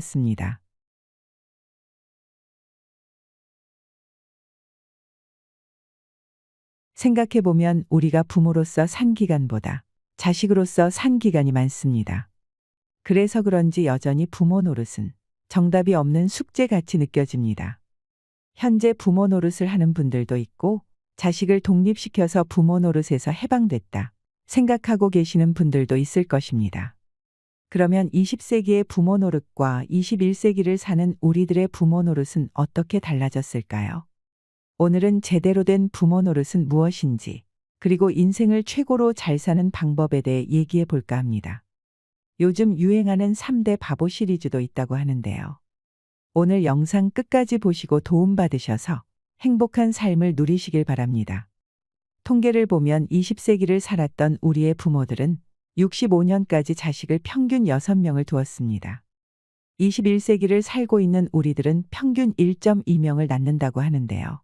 습니다. 생각해보면 우리가 부모로서 산 기간보다 자식으로서 산 기간이 많습니다. 그래서 그런지 여전히 부모 노릇은 정답이 없는 숙제 같이 느껴집니다. 현재 부모 노릇을 하는 분들도 있고 자식을 독립시켜서 부모 노릇에서 해방됐다 생각하고 계시는 분들도 있을 것입니다. 그러면 20세기의 부모 노릇과 21세기를 사는 우리들의 부모 노릇은 어떻게 달라졌을까요? 오늘은 제대로 된 부모 노릇은 무엇인지, 그리고 인생을 최고로 잘 사는 방법에 대해 얘기해 볼까 합니다. 요즘 유행하는 3대 바보 시리즈도 있다고 하는데요. 오늘 영상 끝까지 보시고 도움받으셔서 행복한 삶을 누리시길 바랍니다. 통계를 보면 20세기를 살았던 우리의 부모들은 65년까지 자식을 평균 6명을 두었습니다. 21세기를 살고 있는 우리들은 평균 1.2명을 낳는다고 하는데요.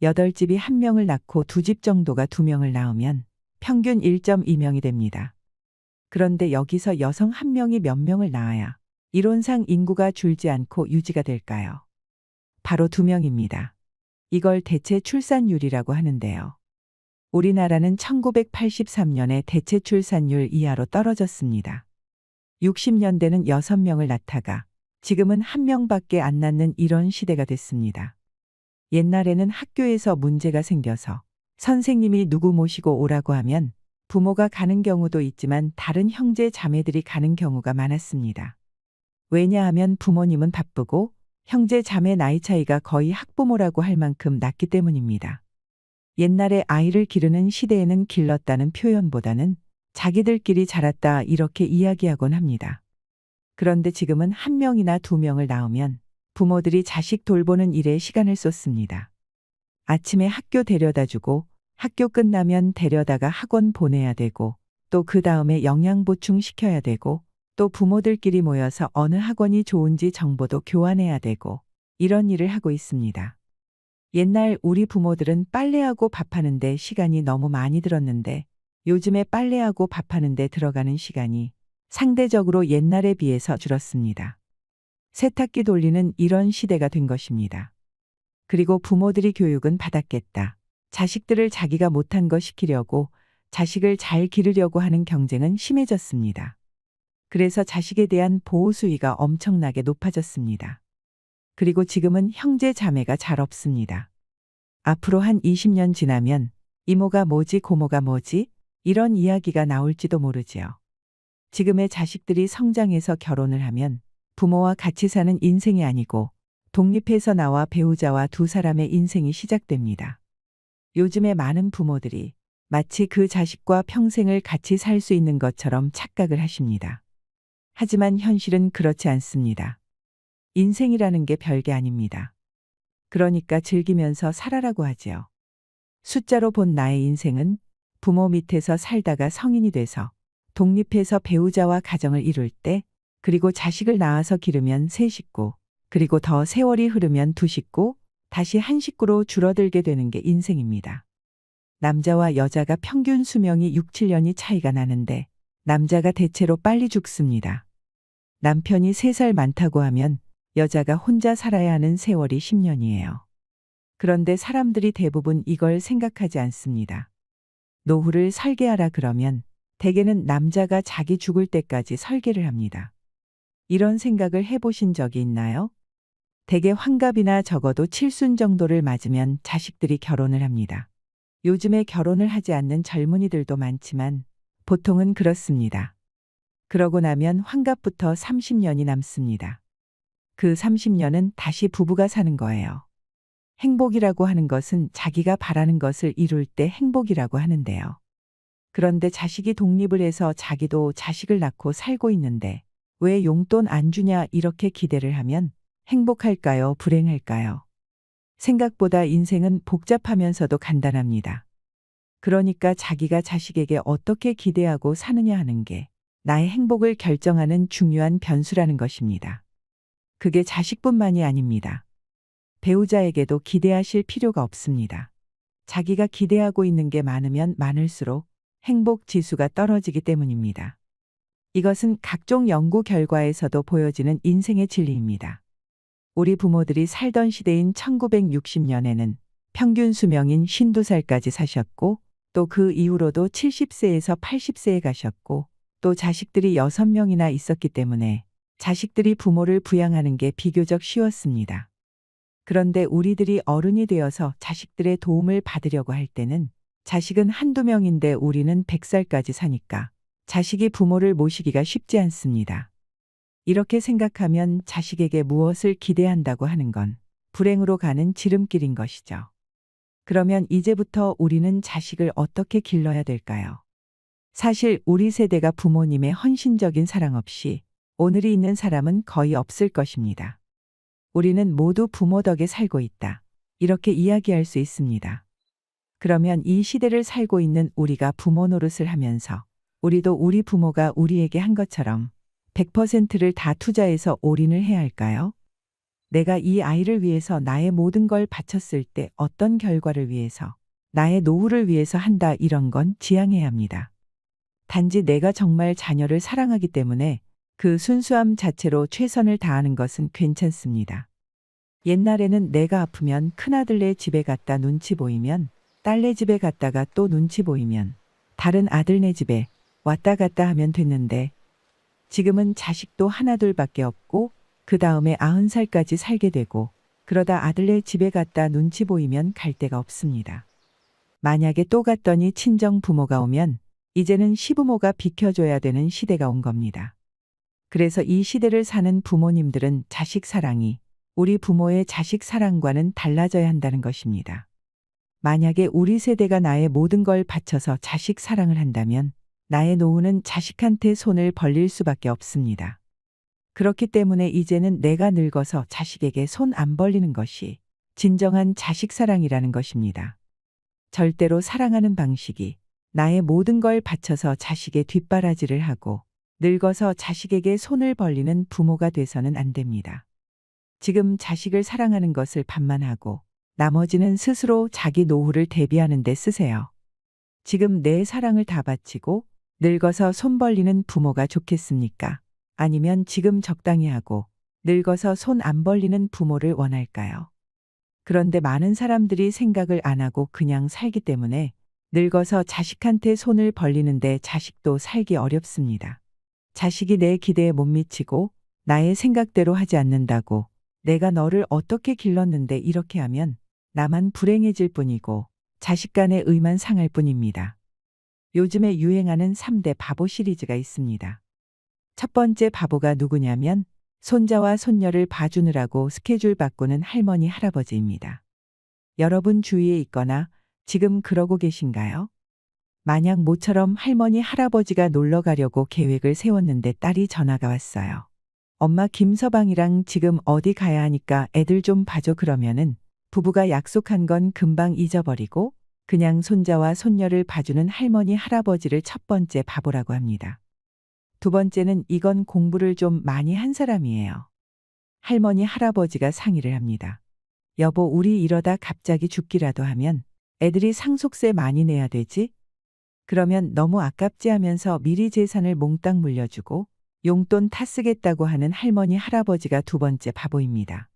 8집이 1명을 낳고 2집 정도가 2명을 낳으면 평균 1.2명이 됩니다. 그런데 여기서 여성 1명이 몇 명을 낳아야 이론상 인구가 줄지 않고 유지가 될까요? 바로 2명입니다. 이걸 대체 출산율이라고 하는데요. 우리나라는 1983년에 대체 출산율 이하로 떨어졌습니다. 60년대는 6명을 낳다가 지금은 1명밖에 안 낳는 이런 시대가 됐습니다. 옛날에는 학교에서 문제가 생겨서 선생님이 누구 모시고 오라고 하면 부모가 가는 경우도 있지만 다른 형제 자매들이 가는 경우가 많았습니다. 왜냐하면 부모님은 바쁘고 형제 자매 나이 차이가 거의 학부모라고 할 만큼 낮기 때문입니다. 옛날에 아이를 기르는 시대에는 길렀다는 표현보다는 자기들끼리 자랐다 이렇게 이야기하곤 합니다. 그런데 지금은 한 명이나 두 명을 낳으면 부모들이 자식 돌보는 일에 시간을 쏟습니다. 아침에 학교 데려다 주고 학교 끝나면 데려다가 학원 보내야 되고 또 그 다음에 영양 보충 시켜야 되고 또 부모들끼리 모여서 어느 학원이 좋은지 정보도 교환해야 되고 이런 일을 하고 있습니다. 옛날 우리 부모들은 빨래하고 밥하는데 시간이 너무 많이 들었는데 요즘에 빨래하고 밥하는데 들어가는 시간이 상대적으로 옛날에 비해서 줄었습니다. 세탁기 돌리는 이런 시대가 된 것입니다. 그리고 부모들이 교육은 받았겠다. 자식들을 자기가 못한 거 시키려고 자식을 잘 기르려고 하는 경쟁은 심해졌습니다. 그래서 자식에 대한 보호 수위가 엄청나게 높아졌습니다. 그리고 지금은 형제 자매가 잘 없습니다. 앞으로 한 20년 지나면 이모가 뭐지 고모가 뭐지 이런 이야기가 나올지도 모르지요. 지금의 자식들이 성장해서 결혼을 하면 부모와 같이 사는 인생이 아니고 독립해서 나와 배우자와 두 사람의 인생이 시작됩니다. 요즘에 많은 부모들이 마치 그 자식과 평생을 같이 살 수 있는 것처럼 착각을 하십니다. 하지만 현실은 그렇지 않습니다. 인생이라는 게 별게 아닙니다. 그러니까 즐기면서 살아라고 하지요. 숫자로 본 나의 인생은 부모 밑에서 살다가 성인이 돼서 독립해서 배우자와 가정을 이룰 때 그리고 자식을 낳아서 기르면 세 식구 그리고 더 세월이 흐르면 두 식구 다시 한 식구로 줄어들게 되는 게 인생입니다. 남자와 여자가 평균 수명이 6, 7년이 차이가 나는데 남자가 대체로 빨리 죽습니다. 남편이 3살 많다고 하면 여자가 혼자 살아야 하는 세월이 10년이에요. 그런데 사람들이 대부분 이걸 생각하지 않습니다. 노후를 설계하라 그러면 대개는 남자가 자기 죽을 때까지 설계를 합니다. 이런 생각을 해보신 적이 있나요? 대개 환갑이나 적어도 칠순 정도를 맞으면 자식들이 결혼을 합니다. 요즘에 결혼을 하지 않는 젊은이들도 많지만 보통은 그렇습니다. 그러고 나면 환갑부터 30년이 남습니다. 그 30년은 다시 부부가 사는 거예요. 행복이라고 하는 것은 자기가 바라는 것을 이룰 때 행복이라고 하는데요. 그런데 자식이 독립을 해서 자기도 자식을 낳고 살고 있는데 왜 용돈 안 주냐 이렇게 기대를 하면 행복할까요? 불행할까요? 생각보다 인생은 복잡하면서도 간단합니다. 그러니까 자기가 자식에게 어떻게 기대하고 사느냐 하는 게 나의 행복을 결정하는 중요한 변수라는 것입니다. 그게 자식뿐만이 아닙니다. 배우자에게도 기대하실 필요가 없습니다. 자기가 기대하고 있는 게 많으면 많을수록 행복 지수가 떨어지기 때문입니다. 이것은 각종 연구 결과에서도 보여지는 인생의 진리입니다. 우리 부모들이 살던 시대인 1960년에는 평균 수명인 52살까지 사셨고 또 그 이후로도 70세에서 80세에 가셨고 또 자식들이 6명이나 있었기 때문에 자식들이 부모를 부양하는 게 비교적 쉬웠습니다. 그런데 우리들이 어른이 되어서 자식들의 도움을 받으려고 할 때는 자식은 한두 명인데 우리는 100살까지 사니까 자식이 부모를 모시기가 쉽지 않습니다. 이렇게 생각하면 자식에게 무엇을 기대한다고 하는 건 불행으로 가는 지름길인 것이죠. 그러면 이제부터 우리는 자식을 어떻게 길러야 될까요? 사실 우리 세대가 부모님의 헌신적인 사랑 없이 오늘이 있는 사람은 거의 없을 것입니다. 우리는 모두 부모 덕에 살고 있다. 이렇게 이야기할 수 있습니다. 그러면 이 시대를 살고 있는 우리가 부모 노릇을 하면서 우리도 우리 부모가 우리에게 한 것처럼 100%를 다 투자해서 올인을 해야 할까요? 내가 이 아이를 위해서 나의 모든 걸 바쳤을 때 어떤 결과를 위해서, 나의 노후를 위해서 한다 이런 건 지양해야 합니다. 단지 내가 정말 자녀를 사랑하기 때문에 그 순수함 자체로 최선을 다하는 것은 괜찮습니다. 옛날에는 내가 아프면 큰아들네 집에 갔다 눈치 보이면 딸네 집에 갔다가 또 눈치 보이면 다른 아들네 집에 왔다 갔다 하면 됐는데 지금은 자식도 하나둘밖에 없고 그 다음에 아흔 살까지 살게 되고 그러다 아들네 집에 갔다 눈치 보이면 갈 데가 없습니다. 만약에 또 갔더니 친정 부모가 오면 이제는 시부모가 비켜줘야 되는 시대가 온 겁니다. 그래서 이 시대를 사는 부모님들은 자식 사랑이 우리 부모의 자식 사랑과는 달라져야 한다는 것입니다. 만약에 우리 세대가 나의 모든 걸 바쳐서 자식 사랑을 한다면 나의 노후는 자식한테 손을 벌릴 수밖에 없습니다. 그렇기 때문에 이제는 내가 늙어서 자식에게 손 안 벌리는 것이 진정한 자식 사랑이라는 것입니다. 절대로 사랑하는 방식이 나의 모든 걸 바쳐서 자식의 뒷바라지를 하고 늙어서 자식에게 손을 벌리는 부모가 돼서는 안 됩니다. 지금 자식을 사랑하는 것을 반만하고 나머지는 스스로 자기 노후를 대비하는 데 쓰세요. 지금 내 사랑을 다 바치고 늙어서 손 벌리는 부모가 좋겠습니까? 아니면 지금 적당히 하고 늙어서 손 안 벌리는 부모를 원할까요? 그런데 많은 사람들이 생각을 안 하고 그냥 살기 때문에 늙어서 자식한테 손을 벌리는데 자식도 살기 어렵습니다. 자식이 내 기대에 못 미치고 나의 생각대로 하지 않는다고 내가 너를 어떻게 길렀는데 이렇게 하면 나만 불행해질 뿐이고 자식 간의 의만 상할 뿐입니다. 요즘에 유행하는 3대 바보 시리즈가 있습니다. 첫 번째 바보가 누구냐면 손자와 손녀를 봐주느라고 스케줄 바꾸는 할머니 할아버지입니다. 여러분 주위에 있거나 지금 그러고 계신가요? 만약 모처럼 할머니 할아버지가 놀러 가려고 계획을 세웠는데 딸이 전화가 왔어요. 엄마 김서방이랑 지금 어디 가야 하니까 애들 좀 봐줘 그러면은 부부가 약속한 건 금방 잊어버리고 그냥 손자와 손녀를 봐주는 할머니 할아버지를 첫 번째 바보라고 합니다. 두 번째는 이건 공부를 좀 많이 한 사람이에요. 할머니 할아버지가 상의를 합니다. 여보 우리 이러다 갑자기 죽기라도 하면 애들이 상속세 많이 내야 되지? 그러면 너무 아깝지 하면서 미리 재산을 몽땅 물려주고 용돈 타 쓰겠다고 하는 할머니 할아버지가 두 번째 바보입니다.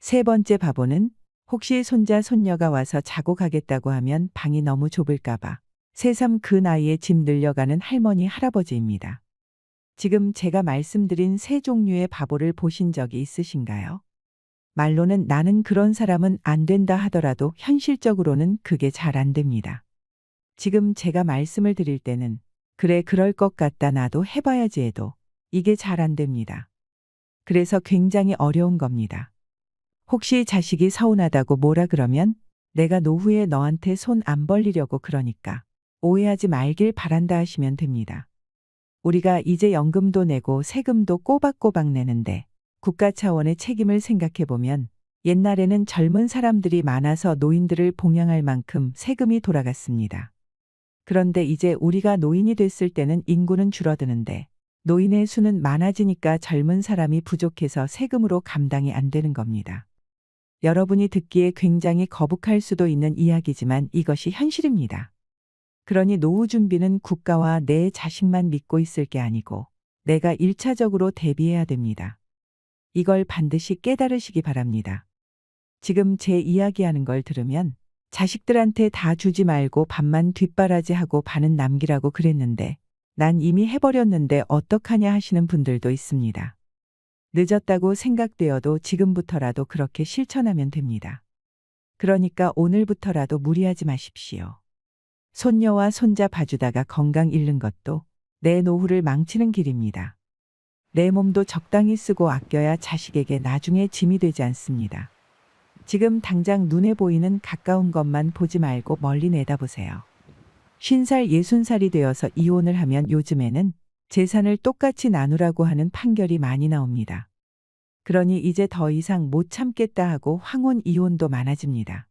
세 번째 바보는 혹시 손자 손녀가 와서 자고 가겠다고 하면 방이 너무 좁을까봐 새삼 그 나이에 집 늘려가는 할머니 할아버지입니다. 지금 제가 말씀드린 세 종류의 바보를 보신 적이 있으신가요? 말로는 나는 그런 사람은 안 된다 하더라도 현실적으로는 그게 잘 안 됩니다. 지금 제가 말씀을 드릴 때는 그래 그럴 것 같다 나도 해봐야지 해도 이게 잘 안 됩니다. 그래서 굉장히 어려운 겁니다. 혹시 자식이 서운하다고 뭐라 그러면 내가 노후에 너한테 손 안 벌리려고 그러니까 오해하지 말길 바란다 하시면 됩니다. 우리가 이제 연금도 내고 세금도 꼬박꼬박 내는데 국가 차원의 책임을 생각해 보면 옛날에는 젊은 사람들이 많아서 노인들을 봉양할 만큼 세금이 돌아갔습니다. 그런데 이제 우리가 노인이 됐을 때는 인구는 줄어드는데 노인의 수는 많아지니까 젊은 사람이 부족해서 세금으로 감당이 안 되는 겁니다. 여러분이 듣기에 굉장히 거북할 수도 있는 이야기지만 이것이 현실입니다. 그러니 노후 준비는 국가와 내 자식만 믿고 있을 게 아니고 내가 1차적으로 대비해야 됩니다. 이걸 반드시 깨달으시기 바랍니다. 지금 제 이야기하는 걸 들으면 자식들한테 다 주지 말고 반만 뒷바라지하고 반은 남기라고 그랬는데 난 이미 해버렸는데 어떡하냐 하시는 분들도 있습니다. 늦었다고 생각되어도 지금부터라도 그렇게 실천하면 됩니다. 그러니까 오늘부터라도 무리하지 마십시오. 손녀와 손자 봐주다가 건강 잃는 것도 내 노후를 망치는 길입니다. 내 몸도 적당히 쓰고 아껴야 자식에게 나중에 짐이 되지 않습니다. 지금 당장 눈에 보이는 가까운 것만 보지 말고 멀리 내다보세요. 50살, 60살이 되어서 이혼을 하면 요즘에는 재산을 똑같이 나누라고 하는 판결이 많이 나옵니다. 그러니 이제 더 이상 못 참겠다 하고 황혼 이혼도 많아집니다.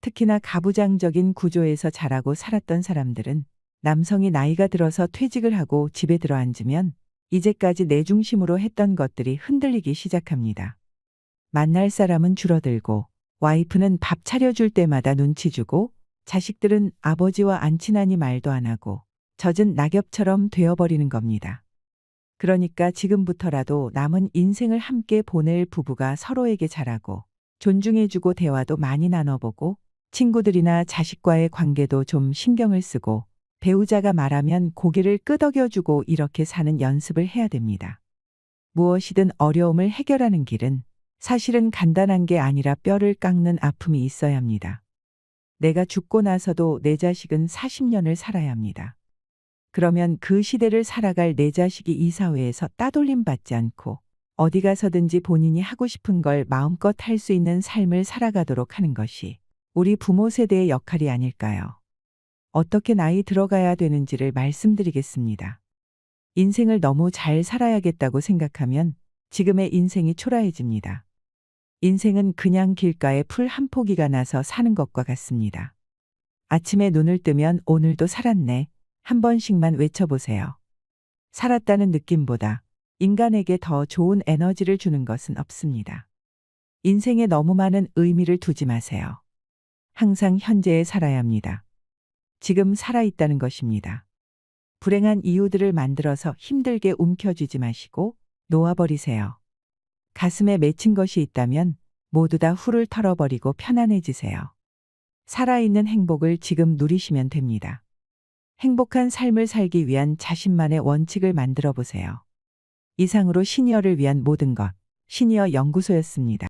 특히나 가부장적인 구조에서 자라고 살았던 사람들은 남성이 나이가 들어서 퇴직을 하고 집에 들어 앉으면 이제까지 내 중심으로 했던 것들이 흔들리기 시작합니다. 만날 사람은 줄어들고 와이프는 밥 차려줄 때마다 눈치 주고 자식들은 아버지와 안 친하니 말도 안 하고 젖은 낙엽처럼 되어버리는 겁니다. 그러니까 지금부터라도 남은 인생을 함께 보낼 부부가 서로에게 잘하고 존중해주고 대화도 많이 나눠보고 친구들이나 자식과의 관계도 좀 신경을 쓰고 배우자가 말하면 고개를 끄덕여주고 이렇게 사는 연습을 해야 됩니다. 무엇이든 어려움을 해결하는 길은 사실은 간단한 게 아니라 뼈를 깎는 아픔이 있어야 합니다. 내가 죽고 나서도 내 자식은 40년을 살아야 합니다. 그러면 그 시대를 살아갈 내 자식이 이 사회에서 따돌림 받지 않고 어디 가서든지 본인이 하고 싶은 걸 마음껏 할 수 있는 삶을 살아가도록 하는 것이 우리 부모 세대의 역할이 아닐까요? 어떻게 나이 들어가야 되는지를 말씀드리겠습니다. 인생을 너무 잘 살아야겠다고 생각하면 지금의 인생이 초라해집니다. 인생은 그냥 길가에 풀 한 포기가 나서 사는 것과 같습니다. 아침에 눈을 뜨면 오늘도 살았네. 한 번씩만 외쳐보세요. 살았다는 느낌보다 인간에게 더 좋은 에너지를 주는 것은 없습니다. 인생에 너무 많은 의미를 두지 마세요. 항상 현재에 살아야 합니다. 지금 살아있다는 것입니다. 불행한 이유들을 만들어서 힘들게 움켜쥐지 마시고 놓아버리세요. 가슴에 맺힌 것이 있다면 모두 다 훌을 털어버리고 편안해지세요. 살아있는 행복을 지금 누리시면 됩니다. 행복한 삶을 살기 위한 자신만의 원칙을 만들어 보세요. 이상으로 시니어를 위한 모든 것, 시니어 연구소였습니다.